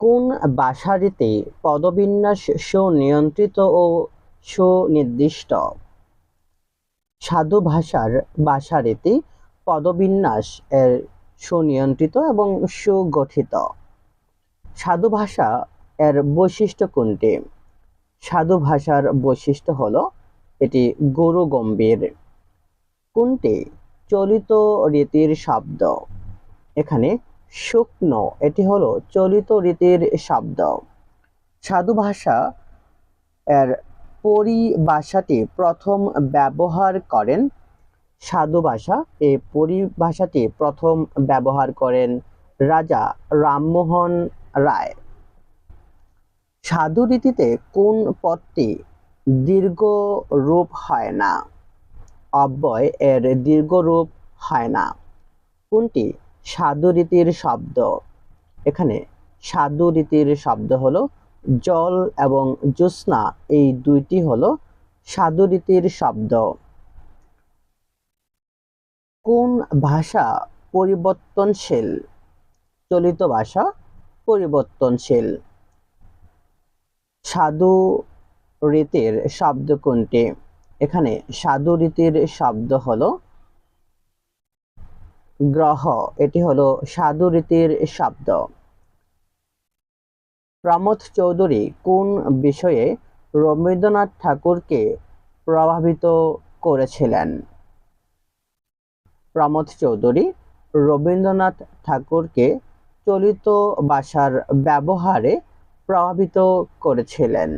কোন ভাষারীতি পদবিন্যাস সুনিয়ন্ত্রিত ও সুনির্দিষ্ট সাধু ভাষার ভাষারীতি পদবিন্যাস এর সুনিয়ন্ত্রিত এবং সুগঠিত। সাধু ভাষা এর বৈশিষ্ট্য কোনটি? সাধু ভাষার বৈশিষ্ট্য হল এটি গুরু গম্ভীর কোনটি? চলিত রীতির শব্দ। এখানে শুকনো, এটি হলো চলিত রীতির শব্দ। সাধু ভাষা এর পরিভাষাটি প্রথম ব্যবহার করেন। সাধু ভাষা এই পরিভাষাটি প্রথম ব্যবহার করেন রাজা রামমোহন রায়। সাধু রীতিতে কোন পদটি দীর্ঘ রূপ হয় না? অব্যয় এর দীর্ঘ রূপ হয় না। কোনটি সাধু রীতির শব্দ। এখানে সাধু রীতির শব্দ হলো জল এবং জ্যোৎস্না। এই দুইটি হলো সাধু রীতির শব্দ। কোন ভাষা পরিবর্তনশীল? চলিত ভাষা পরিবর্তনশীল। সাধু রীতির শব্দ কোনটি? এখানে সাধু রীতির শব্দ হলো গ্রহ, এটি হলো সাধু রীতির শব্দ। প্রমথ চৌধুরী কোন বিষয়ে রবীন্দ্রনাথ ঠাকুরকে প্রভাবিত করেছিলেন? প্রমোদ চৌধুরী, রবীন্দ্রনাথ ঠাকুরকে চলিত ভাষার ব্যবহারে প্রভাবিত করেছিলেন।